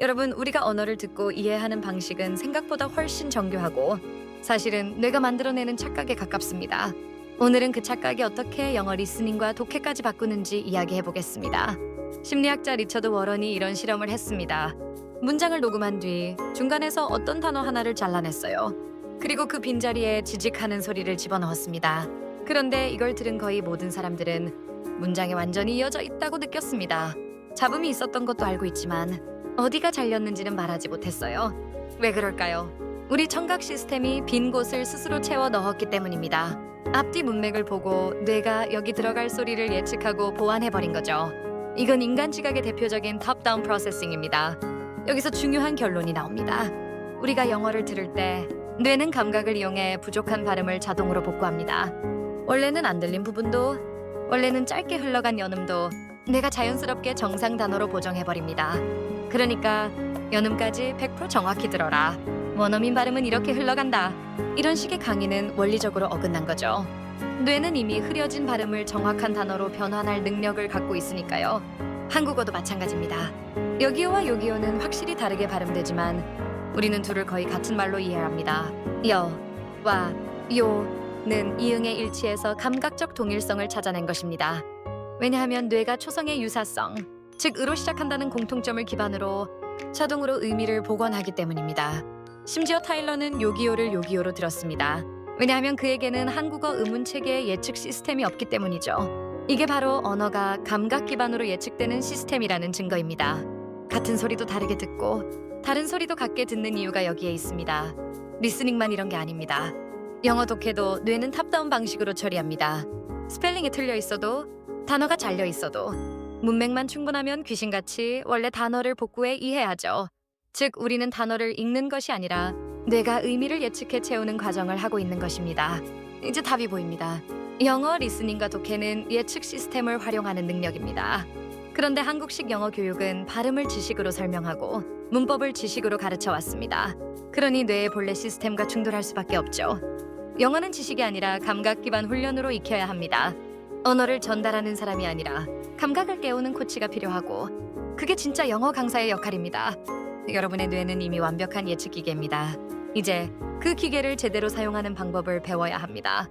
여러분, 우리가 언어를 듣고 이해하는 방식은 생각보다 훨씬 정교하고 사실은 뇌가 만들어내는 착각에 가깝습니다. 오늘은 그 착각이 어떻게 영어 리스닝과 독해까지 바꾸는지 이야기해 보겠습니다. 심리학자 리처드 워런이 이런 실험을 했습니다. 문장을 녹음한 뒤 중간에서 어떤 단어 하나를 잘라냈어요. 그리고 그 빈자리에 지직하는 소리를 집어넣었습니다. 그런데 이걸 들은 거의 모든 사람들은 문장이 완전히 이어져 있다고 느꼈습니다. 잡음이 있었던 것도 알고 있지만 어디가 잘렸는지는 말하지 못했어요. 왜 그럴까요? 우리 청각 시스템이 빈 곳을 스스로 채워 넣었기 때문입니다. 앞뒤 문맥을 보고 뇌가 여기 들어갈 소리를 예측하고 보완해버린 거죠. 이건 인간 지각의 대표적인 탑다운 프로세싱입니다. 여기서 중요한 결론이 나옵니다. 우리가 영어를 들을 때 뇌는 감각을 이용해 부족한 발음을 자동으로 복구합니다. 원래는 안 들린 부분도 원래는 짧게 흘러간 연음도 뇌가 자연스럽게 정상 단어로 보정해버립니다. 그러니까 연음까지 100% 정확히 들어라. 원어민 발음은 이렇게 흘러간다. 이런 식의 강의는 원리적으로 어긋난 거죠. 뇌는 이미 흐려진 발음을 정확한 단어로 변환할 능력을 갖고 있으니까요. 한국어도 마찬가지입니다. 여기요와 요기요는 확실히 다르게 발음되지만 우리는 둘을 거의 같은 말로 이해합니다. 여, 와, 요는 이응의 일치에서 감각적 동일성을 찾아낸 것입니다. 왜냐하면 뇌가 초성의 유사성, 즉 으로 시작한다는 공통점을 기반으로 자동으로 의미를 복원하기 때문입니다. 심지어 타일러는 요기요를 요기요로 들었습니다. 왜냐하면 그에게는 한국어 의문 체계의 예측 시스템이 없기 때문이죠. 이게 바로 언어가 감각 기반으로 예측되는 시스템이라는 증거입니다. 같은 소리도 다르게 듣고 다른 소리도 같게 듣는 이유가 여기에 있습니다. 리스닝만 이런 게 아닙니다. 영어 독해도 뇌는 탑다운 방식으로 처리합니다. 스펠링이 틀려 있어도 단어가 잘려 있어도 문맥만 충분하면 귀신같이 원래 단어를 복구해 이해하죠. 즉 우리는 단어를 읽는 것이 아니라 뇌가 의미를 예측해 채우는 과정을 하고 있는 것입니다. 이제 답이 보입니다. 영어 리스닝과 독해는 예측 시스템을 활용하는 능력입니다. 그런데 한국식 영어 교육은 발음을 지식으로 설명하고 문법을 지식으로 가르쳐 왔습니다. 그러니 뇌의 본래 시스템과 충돌할 수밖에 없죠. 영어는 지식이 아니라 감각 기반 훈련으로 익혀야 합니다. 언어를 전달하는 사람이 아니라 감각을 깨우는 코치가 필요하고 그게 진짜 영어 강사의 역할입니다. 여러분의 뇌는 이미 완벽한 예측 기계입니다. 이제 그 기계를 제대로 사용하는 방법을 배워야 합니다.